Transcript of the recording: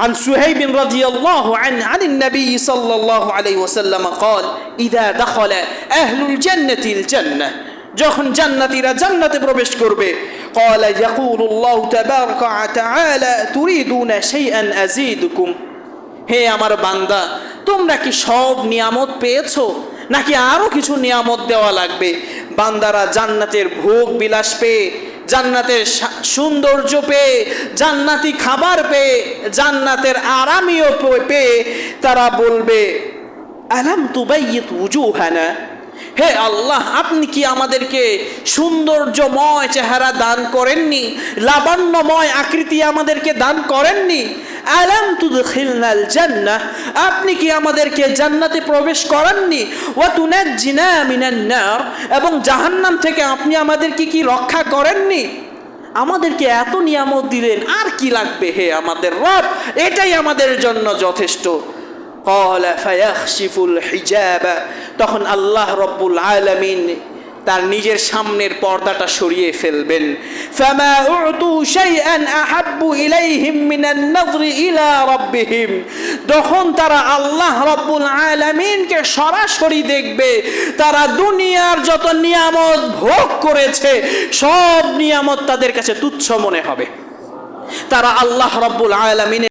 عن سهيب رضي الله عنه عن النبي صلى الله عليه وسلم قال إذا دخل أهل الجنة الجنة যখন জান্নাতীরা জান্নাতে প্রবেশ করবে قال يقول الله تبارك وتعالى تريدون شيئا أزيدكم হে আমার বান্দা তোমরা কি সব নিয়ামত পেয়েছো নাকি আরো কিছু নিয়ামত দেওয়া লাগবে বান্দারা জান্নাতের ভোগ বিলাস পেয়ে জান্নাতের সৌন্দর্য পেয়ে, জান্নাতি খাবার পেয়ে, জান্নাতের আরামিও পেয়ে তারা বলবে, আলাম তুবাইয়িত উজুহানা? হে আল্লাহ, আপনি কি আমাদেরকে সৌন্দর্যময় চেহারা দান করেননি? লাবণ্যময় আকৃতি আমাদেরকে দান করেননি? আলাম তুদখিলনাল জান্নাহ আপনি কি আমাদেরকে জান্নাতে প্রবেশ করাননি ওয়া তুনাজ্জিনা মিনান নার এবং জাহান্নাম থেকে আপনি আমাদেরকে কি রক্ষা করেননি আমাদেরকে এত নিয়ামত দিলেন আর কি লাগবে হে আমাদের রব এটাই আমাদের জন্য যথেষ্ট قال فيخشف الحجاب তখন আল্লাহ রব্বুল আলামিন তার নিজের সামনের পর্দাটা সরিয়ে ফেলবেন فما اعطوا شيئا احب اليهم من النظر الى ربهم তখন তারা আল্লাহ রব্বুল আলামিনকে সরাসরি দেখবে তারা দুনিয়ার যত নিয়ামত ভোগ করেছে সব নিয়ামত তাদের কাছে তুচ্ছ মনে হবে তারা আল্লাহ রব্বুল আলামিনের